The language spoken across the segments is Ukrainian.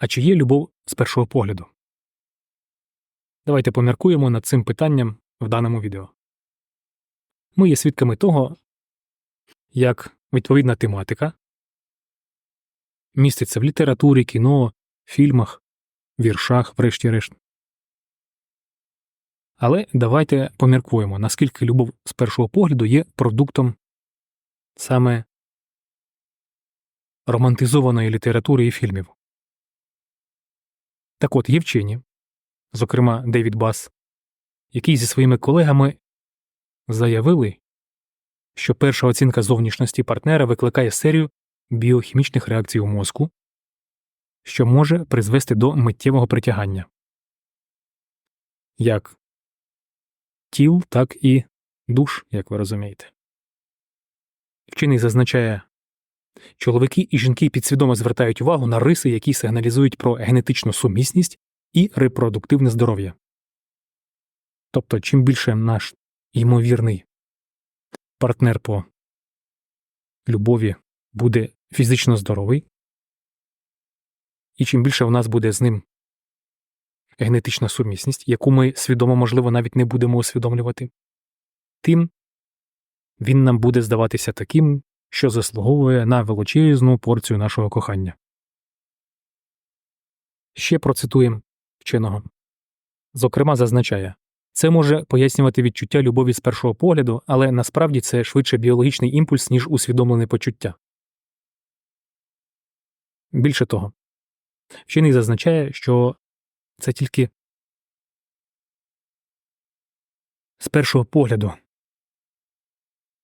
А чи є любов з першого погляду? Давайте поміркуємо над цим питанням в даному відео. Ми є свідками того, як відповідна тематика міститься в літературі, кіно, фільмах, віршах, врешті-решт. Але давайте поміркуємо, наскільки любов з першого погляду є продуктом саме романтизованої літератури і фільмів. Так от є вчені, зокрема Девід Бас, які зі своїми колегами заявили, що перша оцінка зовнішності партнера викликає серію біохімічних реакцій у мозку, що може призвести до миттєвого притягання як тіл, так і душ, як ви розумієте. Вчений зазначає, чоловіки і жінки підсвідомо звертають увагу на риси, які сигналізують про генетичну сумісність і репродуктивне здоров'я. Тобто, чим більше наш ймовірний партнер по любові буде фізично здоровий, і чим більше у нас буде з ним генетична сумісність, яку ми свідомо, можливо, навіть не будемо усвідомлювати, тим він нам буде здаватися таким, що заслуговує на величезну порцію нашого кохання. Ще процитуємо вченого. Зокрема, зазначає це може пояснювати відчуття любові з першого погляду, але насправді це швидше біологічний імпульс, ніж усвідомлене почуття. Більше того, вчений зазначає, що це тільки з першого погляду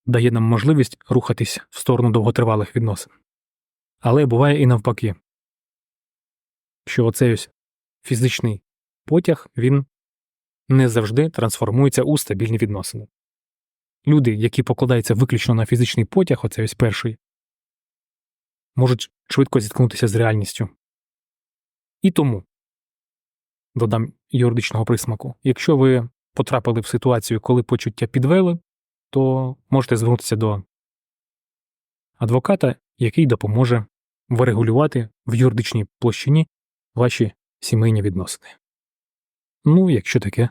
дає нам можливість рухатись в сторону довготривалих відносин. Але буває і навпаки, що оцей ось фізичний потяг він не завжди трансформується у стабільні відносини. Люди, які покладаються виключно на фізичний потяг, оцей ось перший, можуть швидко зіткнутися з реальністю. І тому додам юридичного присмаку. Якщо ви потрапили в ситуацію, коли почуття підвели, то можете звернутися до адвоката, який допоможе врегулювати в юридичній площині ваші сімейні відносини. Ну, якщо таке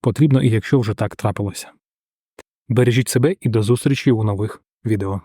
потрібно і якщо вже так трапилося. Бережіть себе і до зустрічі у нових відео.